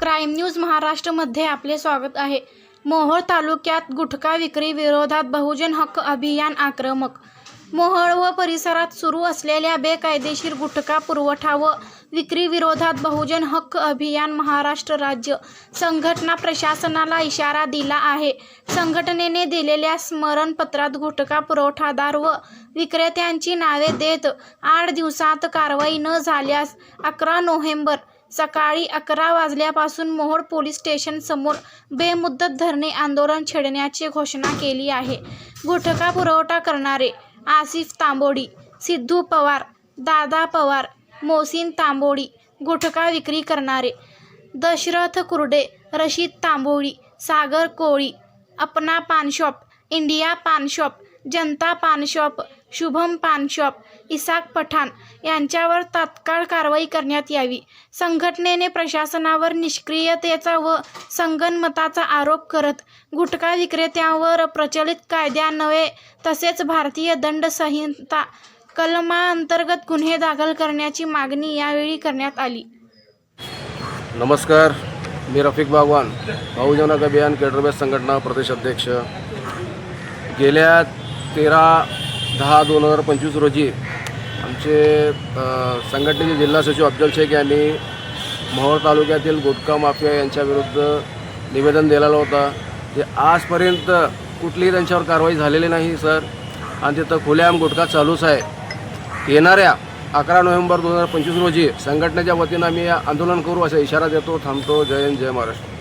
Crime news महाराष्ट्रमध्ये आपले स्वागत आहे. मोहोळ तालुक्यात गुटखा विक्री विरोधात बहुजन हक्क अभियान आक्रमक. मोहोळ व परिसरात सुरू असलेल्या बेकायदेशीर गुटखा पुरवठा व विक्री विरोधात बहुजन हक्क अभियान महाराष्ट्र राज्य संघटना प्रशासनाला इशारा दिला आहे. संघटनेने दिलेल्या स्मरणपत्रात गुटखा पुरवठादार व विक्रेत्यांची नावे देत आठ दिवसात कारवाई न झाल्यास अकरा नोव्हेंबर सकाळी अकरा वाजल्यापासून मोहोळ पोलीस स्टेशन समोर बेमुदत धरणे आंदोलन छेडण्याची घोषणा केली आहे. गुटखा पुरवठा करणारे आसिफ तांबोडी सिद्धू पवार दादा पवार मोसिन तांबोडी गुटखा विक्री करणारे Dashrath Kurde Rashid Tamboli Sagar Koli Apna paan shop India paan shop Janata paan shop Shubham paan shop Isak Pathan यांच्यावर तात्काळ कारवाई करण्यात यावी. संघटनेने प्रशासनावर निष्क्रियतेचा व संगनमताचा आरोप करत गुटखा विक्रेत्यांवर प्रचलित कायद्या नव्हे तसेच भारतीय दंड संहिता कलमाअंतर्गत गुन्हे दाखल करण्याची मागणी यावेळी करण्यात आली. नमस्कार मी रफिक बागवान बहुजनक अभियान केडरबेस संघटना प्रदेश अध्यक्ष गेल्या तेरा दहा दोन हजार पंचवीस रोजी आमचे संघटनेचे जिल्हा सचिव अफजल शेख यांनी मोहोळ तालुक्यातील गुटखा माफिया यांच्याविरुद्ध निवेदन दिलेलं होतं. ते आजपर्यंत कुठलीही त्यांच्यावर कारवाई झालेली नाही सर. आणि तिथं खुलेआम गुटखा चालूच आहे. येणाऱ्या अकरा नोव्हेंबर दोन हजार पंचवीस रोजी संघटनेच्या वतीनं आम्ही आंदोलन करू असा इशारा देतो थांबतो. जय हिंद जय महाराष्ट्र.